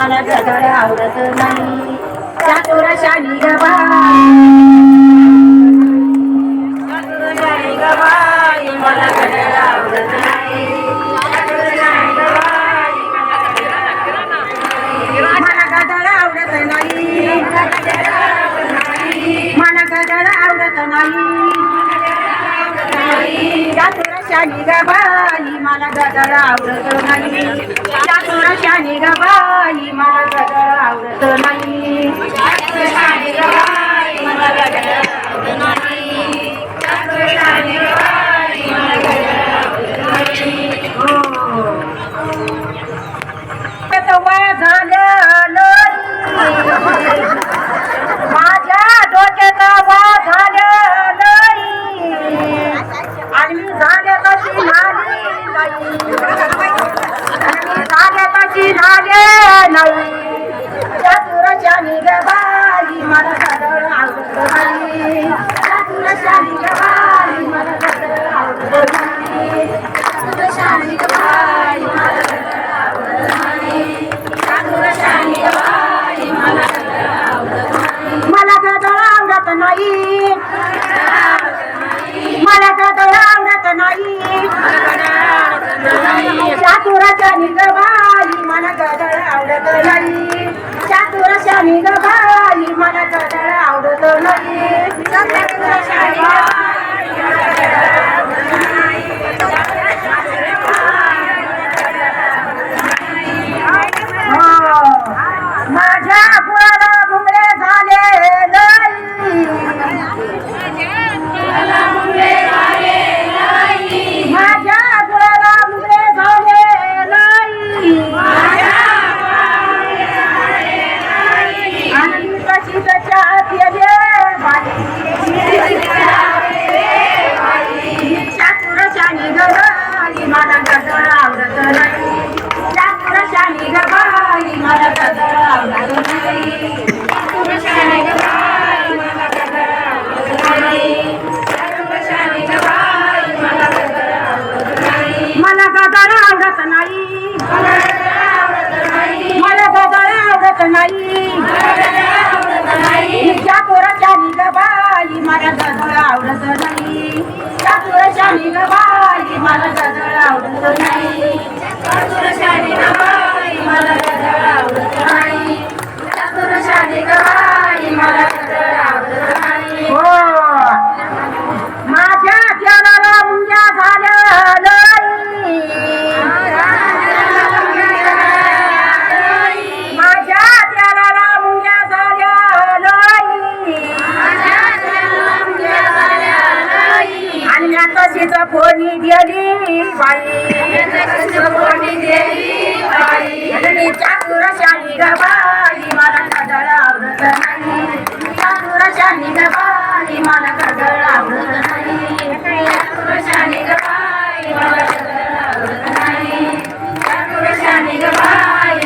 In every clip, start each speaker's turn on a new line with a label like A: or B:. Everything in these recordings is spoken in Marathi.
A: मला गदळ आवडत नाही. चातुरशाली गबाई चातुरशाली मला गदळ आवडत नाही. मला गदळ आवडत नाही. मला गदळ आवडत नाही चातुरशाली गबाई. मला गदळ आवडत नाही. चातुरशाली गबाई मला गदळ आवडत नाही चातुरशाली गबाई मला गदळ आवडत नाही चातुरशाली गबाई मला गदळ आवडत नाही हो वय झालं लोरी. माझ्या डोक्याचा वा झालं लोरी. आणि मी झाले तशी झाली नाही. आणि मी चतुरशाली गबाई मला गदळ आवडत नाही. चतुरशाली गबाई मला गदळ आवडत नाही. चतुरशाली गबाई मला गदळ आवडत नाही. चतुरशाली गबाई मला गदळ आवडत नाही. मला गदळ आवडत नाही. मला गदळ आवडत नाही. चातुराच्या निगबाई मला गदळ आवडत नाही. चातुराच्या निगबाई मला गदळ आवडत नाही. गदळ आवडत नाही. मला गदळ आवडत नाही. त्या पोराच्या चातुरशानी बाई मला गदळ आवडत नाही. मला कदळ आवडत नाही. मला कदळ आवडत नाही. मला कदळ आवडत नाही.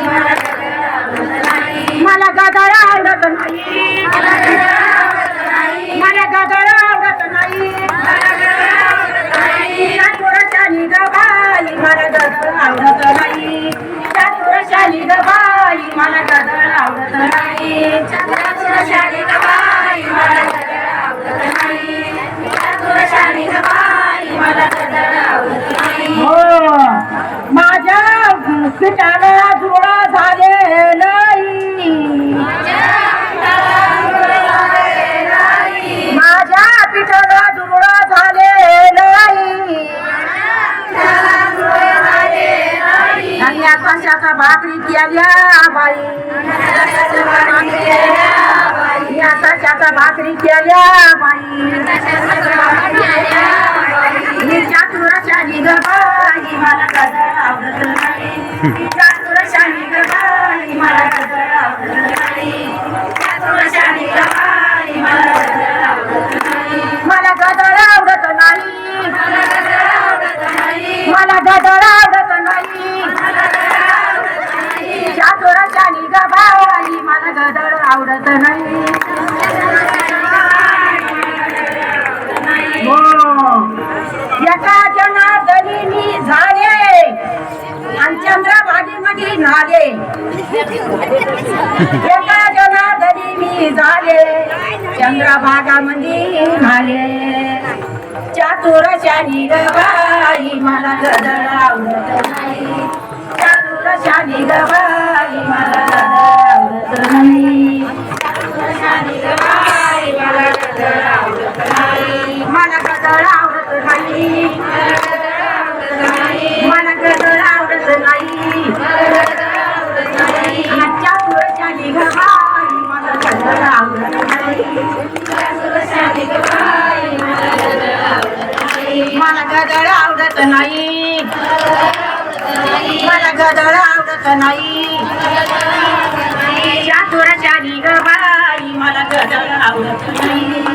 A: मला कदळ आवडत नाही. मला गदळ आवडत नाही. पिठाला जुळा झाले नाही. माझ्या पिठाला जुळा झाले नाही. आणि कशाचा भाकरी केल्या बाई. या कशाचा भाकरी केल्या बाई. मी चातुरशाली ग बाई मला गदळ आवडत नाही. चातुरशाली ग बाई मला गदळ आवडत झाले आणि चंद्रभागेमध्ये ना एका जनार्दनी मी झाले. चंद्रभागा मंदी झाले चातुरशानी ग बाई मला गदळ आवडत नाही. चातुरशानी ग बाई मला गदळ आवडत गदळ आवडत नाही. मला गदळ आवडत नाही. चातुरशानी ग बाई मला गदळ आवडत नाही.